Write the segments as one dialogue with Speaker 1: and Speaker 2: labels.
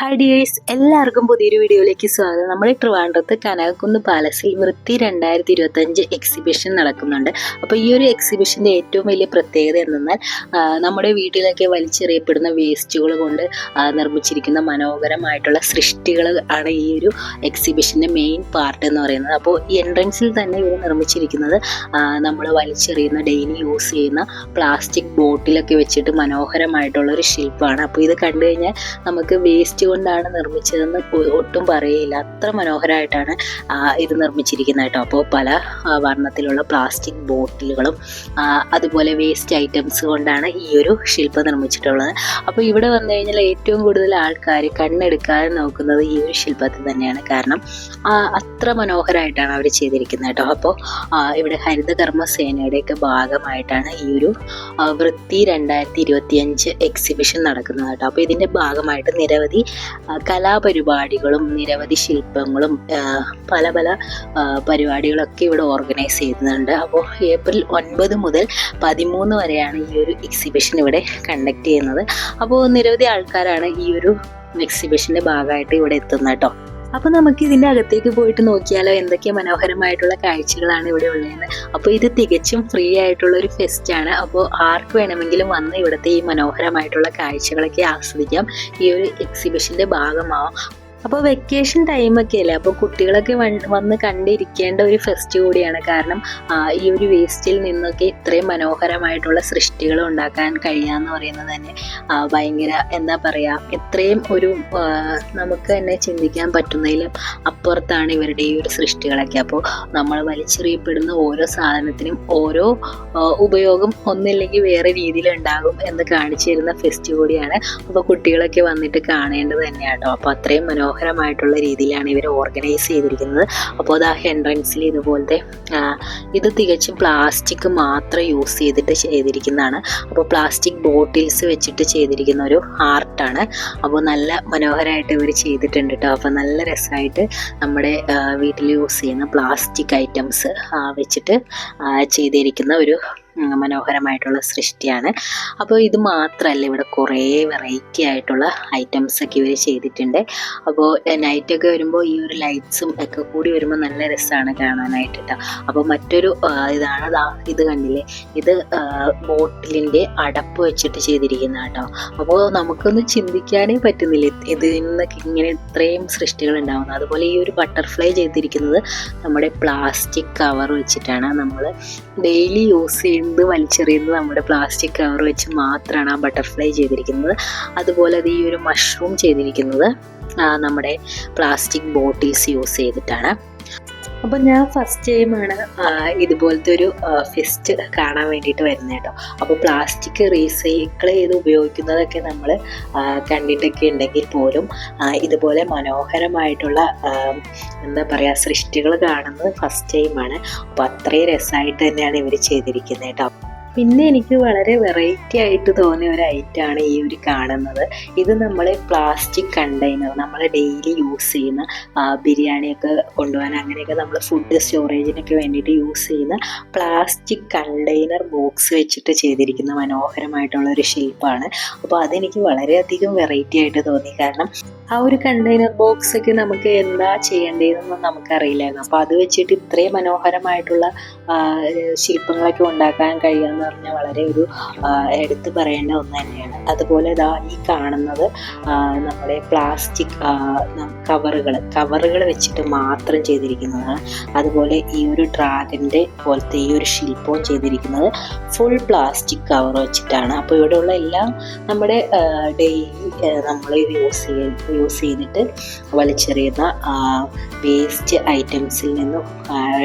Speaker 1: Hi dears എല്ലാവർക്കും പുതിയൊരു വീഡിയോയിലേക്ക് സ്വാഗതം. നമ്മുടെ ട്രിവാൻഡ്രത്ത് കനകക്കുന്ന് പാലസിൽ വൃത്തി രണ്ടായിരത്തി ഇരുപത്തഞ്ച് എക്സിബിഷൻ നടക്കുന്നുണ്ട്. അപ്പോൾ ഈ ഒരു എക്സിബിഷന്റെ ഏറ്റവും വലിയ പ്രത്യേകത എന്തെന്നാൽ നമ്മുടെ വീട്ടിലൊക്കെ വലിച്ചെറിയപ്പെടുന്ന വേസ്റ്റുകൾ കൊണ്ട് നിർമ്മിച്ചിരിക്കുന്ന മനോഹരമായിട്ടുള്ള സൃഷ്ടികൾ ആണ് ഈ ഒരു എക്സിബിഷന്റെ മെയിൻ പാർട്ട് എന്ന് പറയുന്നത്. അപ്പോൾ എൻട്രൻസിൽ തന്നെ ഇവർ നിർമ്മിച്ചിരിക്കുന്നത് നമ്മൾ വലിച്ചെറിയുന്ന ഡെയിലി യൂസ് ചെയ്യുന്ന പ്ലാസ്റ്റിക് ബോട്ടിലൊക്കെ വെച്ചിട്ട് മനോഹരമായിട്ടുള്ള ഒരു ശില്പമാണ്. അപ്പോൾ ഇത് കണ്ടു കഴിഞ്ഞാൽ നമുക്ക് വേസ്റ്റ് കൊണ്ടാണ് നിർമ്മിച്ചതെന്ന് ഒട്ടും പറയില്ല അത്ര മനോഹരമായിട്ടാണ് ഇത് നിർമ്മിച്ചിരിക്കുന്നത് കേട്ടോ. അപ്പോൾ പല വർണത്തിലുള്ള പ്ലാസ്റ്റിക് ബോട്ടിലുകളും അതുപോലെ വേസ്റ്റ് ഐറ്റംസ് കൊണ്ടാണ് ഈ ഒരു ശില്പം നിർമ്മിച്ചിട്ടുള്ളത്. അപ്പോൾ ഇവിടെ വന്നു കഴിഞ്ഞാൽ ഏറ്റവും കൂടുതൽ ആൾക്കാർ കണ്ണെടുക്കാതെ നോക്കുന്നത് ഈ ഒരു ശില്പത്തിൽ തന്നെയാണ്. കാരണം അത്ര മനോഹരമായിട്ടാണ് അവർ ചെയ്തിരിക്കുന്നത് കേട്ടോ. അപ്പോൾ ഇവിടെ ഹരിതകർമ്മ സേനയുടെയൊക്കെ ഭാഗമായിട്ടാണ് ഈ ഒരു വൃത്തി രണ്ടായിരത്തി ഇരുപത്തിയഞ്ച് എക്സിബിഷൻ നടക്കുന്നത് കേട്ടോ. അപ്പോൾ ഇതിന്റെ ഭാഗമായിട്ട് നിരവധി കലാപരിപാടികളും നിരവധി ശില്പങ്ങളും പല പല പരിപാടികളൊക്കെ ഇവിടെ ഓർഗനൈസ് ചെയ്യുന്നുണ്ട്. അപ്പോൾ ഏപ്രിൽ ഒൻപത് മുതൽ പതിമൂന്ന് വരെയാണ് ഈ ഒരു എക്സിബിഷൻ ഇവിടെ കണ്ടക്ട് ചെയ്യുന്നത്. അപ്പോൾ നിരവധി ആൾക്കാരാണ് ഈ ഒരു എക്സിബിഷന്റെ ഭാഗമായിട്ട് ഇവിടെ എത്തുന്നത് കേട്ടോ. അപ്പോൾ നമുക്ക് ഇതിന്റെ അകത്തേക്ക് പോയിട്ട് നോക്കിയാലോ എന്തൊക്കെ മനോഹരമായിട്ടുള്ള കാഴ്ചകളാണ് ഇവിടെ ഉള്ളതെന്ന്. അപ്പോൾ ഇത് തികച്ചും ഫ്രീ ആയിട്ടുള്ള ഒരു ഫെസ്റ്റ് ആണ്. അപ്പോൾ ആർക്ക് വേണമെങ്കിലും വന്ന് ഇവിടുത്തെ ഈ മനോഹരമായിട്ടുള്ള കാഴ്ചകളൊക്കെ ആസ്വദിക്കാം. ഈ ഒരു എക്സിബിഷന്റെ ഭാഗമാവാം. അപ്പോൾ വെക്കേഷൻ ടൈം ഒക്കെ അല്ലേ അപ്പോൾ കുട്ടികളൊക്കെ വന്ന് കണ്ടിരിക്കേണ്ട ഒരു ഫെസ്റ്റ് കൂടിയാണ്. കാരണം ഈ ഒരു വേസ്റ്റിൽ നിന്നൊക്കെ ഇത്രയും മനോഹരമായിട്ടുള്ള സൃഷ്ടികൾ ഉണ്ടാക്കാൻ കഴിയാന്ന് പറയുന്നത് തന്നെ ഭയങ്കര എന്താ പറയാ ഇത്രയും ഒരു നമുക്ക് തന്നെ ചിന്തിക്കാൻ പറ്റുന്നതിലും അപ്പുറത്താണ് ഇവരുടെ ഈ ഒരു സൃഷ്ടികളൊക്കെ. അപ്പോൾ നമ്മൾ വലിച്ചെറിയപ്പെടുന്ന ഓരോ സാധനത്തിനും ഓരോ ഉപയോഗം ഒന്നില്ലെങ്കിൽ വേറെ രീതിയിൽ ഉണ്ടാകും എന്ന് കാണിച്ചു തരുന്ന ഫെസ്റ്റ് കൂടിയാണ്. അപ്പോൾ കുട്ടികളൊക്കെ വന്നിട്ട് കാണേണ്ടത് തന്നെയാട്ടോ. അപ്പോൾ അത്രയും മനോഹരമായിട്ടുള്ള രീതിയിലാണ് ഇവർ ഓർഗനൈസ് ചെയ്തിരിക്കുന്നത്. അപ്പോൾ അത് ആ എൻട്രൻസിൽ ഇതുപോലത്തെ ഇത് തികച്ചും പ്ലാസ്റ്റിക് മാത്രം യൂസ് ചെയ്തിട്ട് ചെയ്തിരിക്കുന്നതാണ്. അപ്പോൾ പ്ലാസ്റ്റിക് ബോട്ടിൽസ് വെച്ചിട്ട് ചെയ്തിരിക്കുന്ന ഒരു ആർട്ടാണ് അപ്പോൾ നല്ല മനോഹരമായിട്ട് ഇവർ ചെയ്തിട്ടുണ്ട് കേട്ടോ അപ്പോൾ നല്ല രസമായിട്ട് നമ്മുടെ വീട്ടിൽ യൂസ് ചെയ്യുന്ന പ്ലാസ്റ്റിക് ഐറ്റംസ് വെച്ചിട്ട് ചെയ്തിരിക്കുന്ന ഒരു മനോഹരമായിട്ടുള്ള സൃഷ്ടിയാണ്. അപ്പോൾ ഇത് മാത്രമല്ല ഇവിടെ കുറേ വെറൈറ്റി ആയിട്ടുള്ള ഐറ്റംസ് ഒക്കെ ഇവർ ചെയ്തിട്ടുണ്ട്. അപ്പോൾ നൈറ്റൊക്കെ വരുമ്പോൾ ഈ ഒരു ലൈറ്റ്സും ഒക്കെ കൂടി വരുമ്പോൾ നല്ല രസമാണ് കാണാനായിട്ട് കേട്ടോ അപ്പോൾ മറ്റൊരു ഇതാണ് ഇത് കണ്ടില്ലേ? ഇത് ബോട്ടിലിന്റെ അടപ്പ് വെച്ചിട്ട് ചെയ്തിരിക്കുന്ന കേട്ടോ അപ്പോൾ നമുക്കൊന്ന് ചിന്തിക്കാനേ പറ്റുന്നില്ല ഇത് നിന്നൊക്കെ ഇങ്ങനെ ഇത്രയും സൃഷ്ടികൾ ഉണ്ടാകുന്നത് അതുപോലെ ഈ ഒരു ബട്ടർഫ്ലൈ ചെയ്തിരിക്കുന്നത് നമ്മുടെ പ്ലാസ്റ്റിക് കവർ വെച്ചിട്ടാണ് നമ്മൾ ഡെയിലി യൂസ് ചെയ്യുന്നത് വലിച്ചെറിയുന്നത് നമ്മുടെ പ്ലാസ്റ്റിക് കവർ വെച്ച് മാത്രമാണ് ആ ബട്ടർഫ്ലൈ ചെയ്തിരിക്കുന്നത്. അതുപോലെ അത് ഈ ഒരു മഷ്റൂം ചെയ്തിരിക്കുന്നത് നമ്മുടെ പ്ലാസ്റ്റിക് ബോട്ടിൽസ് യൂസ് ചെയ്തിട്ടാണ്. അപ്പം ഞാൻ ഫസ്റ്റ് ടൈമാണ് ഇതുപോലത്തെ ഒരു ഫെസ്റ്റ് കാണാൻ വേണ്ടിയിട്ട് വരുന്നത് കേട്ടോ അപ്പോൾ പ്ലാസ്റ്റിക് റീസൈക്കിൾ ചെയ്ത് ഉപയോഗിക്കുന്നതൊക്കെ നമ്മൾ കണ്ടിട്ടൊക്കെ ഉണ്ടെങ്കിൽ പോലും ഇതുപോലെ മനോഹരമായിട്ടുള്ള എന്താ പറയുക സൃഷ്ടികൾ കാണുന്നത് ഫസ്റ്റ് ടൈമാണ് അപ്പോൾ അത്രയും രസമായിട്ട് തന്നെയാണ് ഇവർ ചെയ്തിരിക്കുന്നത് കേട്ടോ പിന്നെ എനിക്ക് വളരെ വെറൈറ്റി ആയിട്ട് തോന്നിയ ഒരു ഐറ്റം ആണ് ഈ ഒരു കാണുന്നത്. ഇത് നമ്മൾ പ്ലാസ്റ്റിക് കണ്ടെയ്നർ നമ്മൾ ഡെയിലി യൂസ് ചെയ്യുന്ന ബിരിയാണിയൊക്കെ കൊണ്ടുപോകാൻ അങ്ങനെയൊക്കെ നമ്മൾ ഫുഡ് സ്റ്റോറേജിനൊക്കെ വേണ്ടിയിട്ട് യൂസ് ചെയ്യുന്ന പ്ലാസ്റ്റിക് കണ്ടെയ്നർ ബോക്സ് വെച്ചിട്ട് ചെയ്തിരിക്കുന്ന മനോഹരമായിട്ടുള്ള ഒരു ഷേപ്പാണ് അപ്പോൾ അതെനിക്ക് വളരെയധികം വെറൈറ്റി ആയിട്ട് തോന്നി. കാരണം ആ ഒരു കണ്ടെയ്നർ ബോക്സ് ഒക്കെ നമുക്ക് എന്താ ചെയ്യേണ്ടതെന്നൊന്നും നമുക്കറിയില്ലായിരുന്നു അപ്പോൾ അത് വെച്ചിട്ട് ഇത്രയും മനോഹരമായിട്ടുള്ള ശില്പങ്ങളൊക്കെ ഉണ്ടാക്കാൻ കഴിയുക എന്ന് പറഞ്ഞാൽ വളരെ ഒരു എടുത്തു പറയേണ്ട ഒന്ന് തന്നെയാണ്. അതുപോലെ ഇതാ ഈ കാണുന്നത് നമ്മുടെ പ്ലാസ്റ്റിക് കവറുകൾ കവറുകൾ വെച്ചിട്ട് മാത്രം ചെയ്തിരിക്കുന്നതാണ്. അതുപോലെ ഈ ഒരു ഡ്രാഗന്റെ പോലത്തെ ഈ ഒരു ശില്പവും ചെയ്തിരിക്കുന്നത് ഫുൾ പ്ലാസ്റ്റിക് കവർ വെച്ചിട്ടാണ്. അപ്പോൾ ഇവിടെയുള്ള എല്ലാം നമ്മുടെ ഡെയിലി നമ്മൾ യൂസ് ചെയ്ത് യൂസ് ചെയ്തിട്ട് വലിച്ചെറിയുന്ന വേസ്റ്റ് ഐറ്റംസിൽ നിന്നും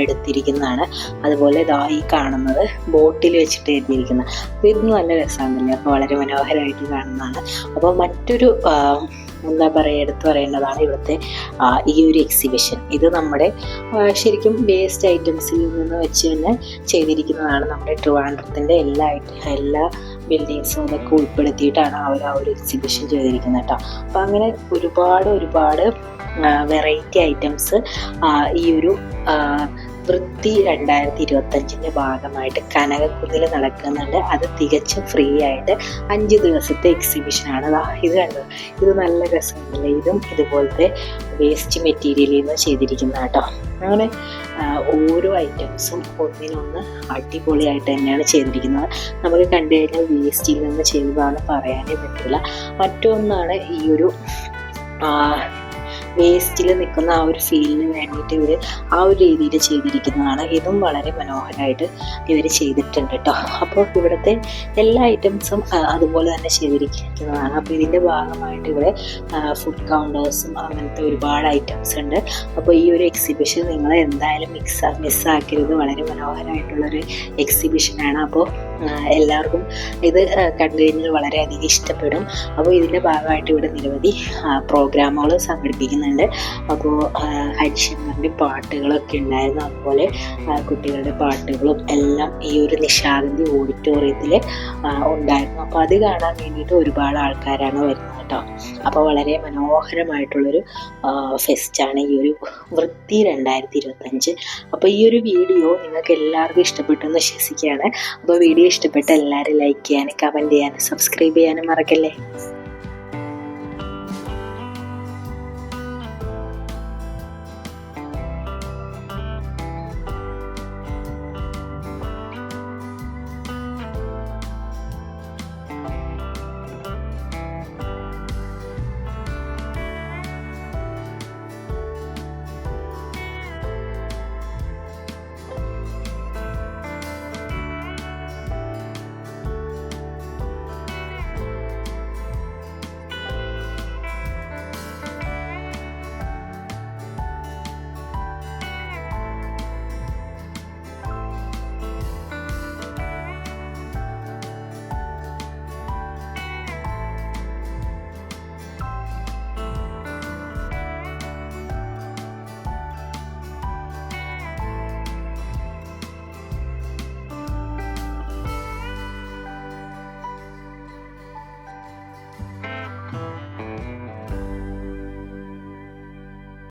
Speaker 1: എടുത്തിരിക്കുന്നതാണ്. അതുപോലെ ഇതാ ഈ കാണുന്നത് ബോട്ടിൽ വെച്ചിട്ട് എഴുതിയിരിക്കുന്നത് അപ്പോൾ ഇത് നല്ല രസമാണല്ലേ? അപ്പോൾ വളരെ മനോഹരമായിട്ട് കാണുന്നതാണ്. അപ്പോൾ മറ്റൊരു എന്താ പറയുക എടുത്തു പറയേണ്ടതാണ് ഇവിടുത്തെ ഈ ഒരു എക്സിബിഷൻ ഇത് നമ്മുടെ ശരിക്കും വേസ്റ്റ് ഐറ്റംസിൽ നിന്ന് വെച്ച് തന്നെ ചെയ്തിരിക്കുന്നതാണ് നമ്മുടെ ട്രിവാൻഡ്രത്തിന്റെ എല്ലാ എല്ലാ ബിൽഡിങ്സും അതൊക്കെ ഉൾപ്പെടുത്തിയിട്ടാണ് അവർ ആ ഒരു എക്സിബിഷൻ ചെയ്തിരിക്കുന്നത് കേട്ടോ. അപ്പം അങ്ങനെ ഒരുപാട് ഒരുപാട് വെറൈറ്റി ഐറ്റംസ് ഈ ഒരു വൃത്തി രണ്ടായിരത്തി ഇരുപത്തഞ്ചിന്റെ ഭാഗമായിട്ട് കനകക്കുന്നിൽ നടക്കുന്നുണ്ട്. അത് തികച്ചും ഫ്രീ ആയിട്ട് അഞ്ച് ദിവസത്തെ എക്സിബിഷനാണ് ഇത് കണ്ടത് ഇത് നല്ല രസമുണ്ടല്ലേ ഇതും ഇതുപോലത്തെ വേസ്റ്റ് മെറ്റീരിയലിൽ നിന്ന് ചെയ്തിരിക്കുന്ന കേട്ടോ. അങ്ങനെ ഓരോ ഐറ്റംസും ഒന്നിനൊന്ന് അടിപൊളിയായിട്ട് തന്നെയാണ് ചെയ്തിരിക്കുന്നത്. നമുക്ക് കണ്ടു കഴിഞ്ഞാൽ വേസ്റ്റിൽ നിന്ന് ചെയ്തതാണ് പറയാനേ പറ്റില്ല മറ്റൊന്നാണ് ഈ ഒരു വേസ്റ്റിൽ നിൽക്കുന്ന ആ ഒരു ഫീലിന് വേണ്ടിയിട്ട് ഇവർ ആ ഒരു രീതിയിൽ ചെയ്തിരിക്കുന്നതാണ്. ഇതും വളരെ മനോഹരമായിട്ട് ഇവർ ചെയ്തിട്ടുണ്ട് കേട്ടോ അപ്പോൾ ഇവിടുത്തെ എല്ലാ ഐറ്റംസും അതുപോലെ തന്നെ ചെയ്തിരിക്കുന്നതാണ്. അപ്പോൾ ഇതിന്റെ ഭാഗമായിട്ട് ഇവിടെ ഫുഡ് കൗണ്ടേഴ്സും അങ്ങനത്തെ ഒരുപാട് ഐറ്റംസ് ഉണ്ട്. അപ്പോൾ ഈ ഒരു എക്സിബിഷൻ നിങ്ങൾ എന്തായാലും മിക്സ് മിസ്സാക്കരുത് വളരെ മനോഹരമായിട്ടുള്ളൊരു എക്സിബിഷനാണ് അപ്പോൾ എല്ലാവർക്കും ഇത് കണ്ടു കഴിഞ്ഞാൽ വളരെയധികം ഇഷ്ടപ്പെടും. അപ്പോൾ ഇതിന്റെ ഭാഗമായിട്ട് ഇവിടെ നിരവധി പ്രോഗ്രാമുകൾ സംഘടിപ്പിക്കുന്നുണ്ട്. അപ്പോൾ ഹരിശങ്കറിന്റെ പാട്ടുകളൊക്കെ ഉണ്ടായിരുന്നു. അതുപോലെ കുട്ടികളുടെ പാട്ടുകളും എല്ലാം ഈ ഒരു നിശാഗന്ധി ഓഡിറ്റോറിയത്തിൽ ഉണ്ടായിരുന്നു. അപ്പോൾ അത് കാണാൻ വേണ്ടിയിട്ട് ഒരുപാട് ആൾക്കാരാണ് വരുന്നത് കേട്ടോ. അപ്പോൾ വളരെ മനോഹരമായിട്ടുള്ളൊരു ഫെസ്റ്റാണ് ഈ ഒരു വൃത്തി രണ്ടായിരത്തി ഇരുപത്തഞ്ച്. അപ്പോൾ ഈ ഒരു വീഡിയോ നിങ്ങൾക്ക് എല്ലാവർക്കും ഇഷ്ടപ്പെട്ടു എന്ന് വിശ്വസിക്കുകയാണ്. അപ്പോൾ വീഡിയോ ഇഷ്ടപ്പെട്ട എല്ലാവരും ലൈക്ക് ചെയ്യാനും കമന്റ് ചെയ്യാനും സബ്സ്ക്രൈബ് ചെയ്യാനും മറക്കല്ലേ?